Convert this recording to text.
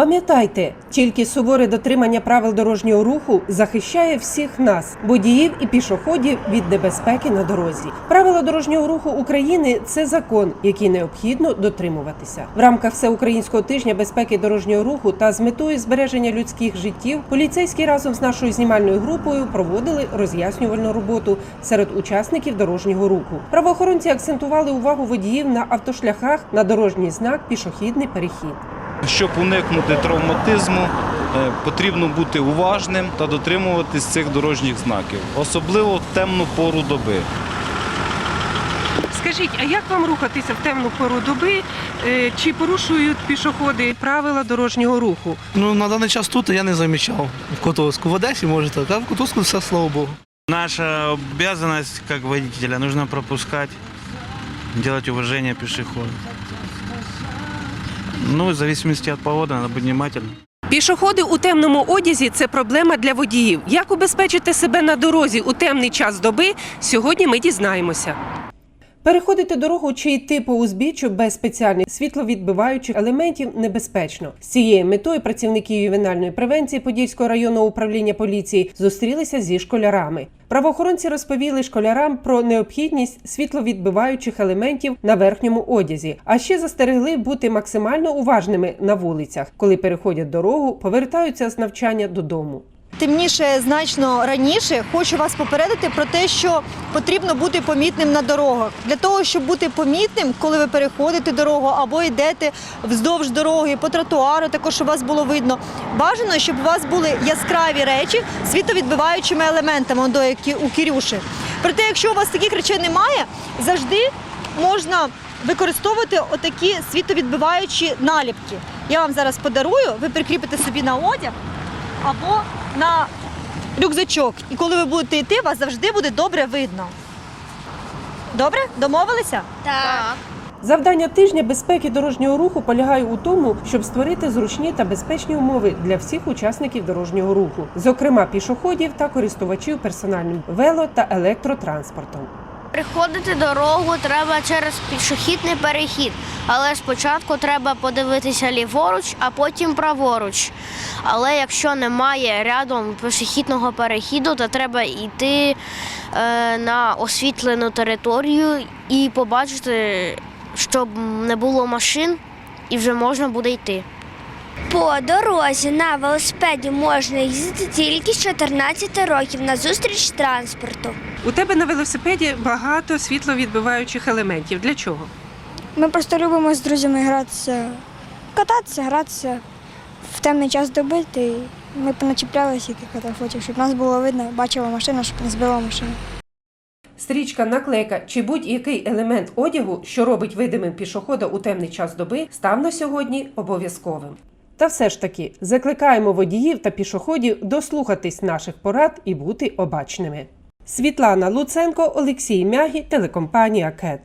Пам'ятайте, тільки суворе дотримання правил дорожнього руху захищає всіх нас, водіїв і пішоходів від небезпеки на дорозі. Правила дорожнього руху України це закон, який необхідно дотримуватися. В рамках всеукраїнського тижня безпеки дорожнього руху та з метою збереження людських життів поліцейські разом з нашою знімальною групою проводили роз'яснювальну роботу серед учасників дорожнього руху. Правоохоронці акцентували увагу водіїв на автошляхах на дорожній знак пішохідний перехід. Щоб уникнути травматизму, е, потрібно бути уважним та дотримуватись цих дорожніх знаків, особливо в темну пору доби. Скажіть, а як вам рухатися в темну пору доби? Е, Чи порушують пішоходи правила дорожнього руху? Ну, на даний час тут я не замічав. В Котовську. В Одесі, може, так, а в Котовську все, слава Богу. Наша обязанность как водителя нужно пропускать, делать уважение пешеходу. Ну, в зависимости от погоды, надо быть внимательным. Пішоходи у темному одязі це проблема для водіїв. Як убезпечити себе на дорозі у темний час доби? Сьогодні ми дізнаємося. Переходити дорогу чи йти по узбіччю без спеціальних світловідбиваючих елементів небезпечно. З цією метою працівники ювенальної превенції Подільського районного управління поліції зустрілися зі школярами. Правоохоронці розповіли школярам про необхідність світловідбиваючих елементів на верхньому одязі, а ще застерегли бути максимально уважними на вулицях, коли переходять дорогу, повертаються з навчання додому. Темніше значно раніше хочу вас попередити про те, що потрібно бути помітним на дорогах. Для того, щоб бути помітним, коли ви переходите дорогу або йдете вздовж дороги по тротуару, також щоб вас було видно. Бажано, щоб у вас були яскраві речі світовідбиваючими елементами, до які у Кірюші. Проте, якщо у вас таких речей немає, завжди можна використовувати отакі світовідбиваючі наліпки. Я вам зараз подарую, ви прикріпите собі на одяг або на рюкзачок. І коли ви будете йти, вас завжди буде добре видно. Добре? Домовилися? Завдання тижня безпеки дорожнього руху полягає у тому, щоб створити зручні та безпечні умови для всіх учасників дорожнього руху, зокрема пішоходів та користувачів персональним вело та електротранспортом. Приходити дорогу треба через пішохідний перехід, але спочатку треба подивитися ліворуч, а потім праворуч. Але якщо немає рядом пішохідного перехіду, то треба йти е, на освітлену територію і побачити, щоб не було машин, і вже можна буде йти. По дорозі на велосипеді можна їздити тільки з 14 років на зустріч транспорту. У тебе на велосипеді багато світловідбиваючих елементів. Для чого? Ми просто любимо з друзями гратися, кататися, гратися в темний час доби, і ми поначіплялися яких фотів, щоб нас було видно, бачила машина, щоб не збила машину. Стрічка, наклейка чи будь-який елемент одягу, що робить видимим пішохода у темний час доби, став на сьогодні обов'язковим. Та все ж таки закликаємо водіїв та пішоходів дослухатись наших порад і бути обачними. Світлана Луценко, Олексій Мягі, телекомпанія КЕТ.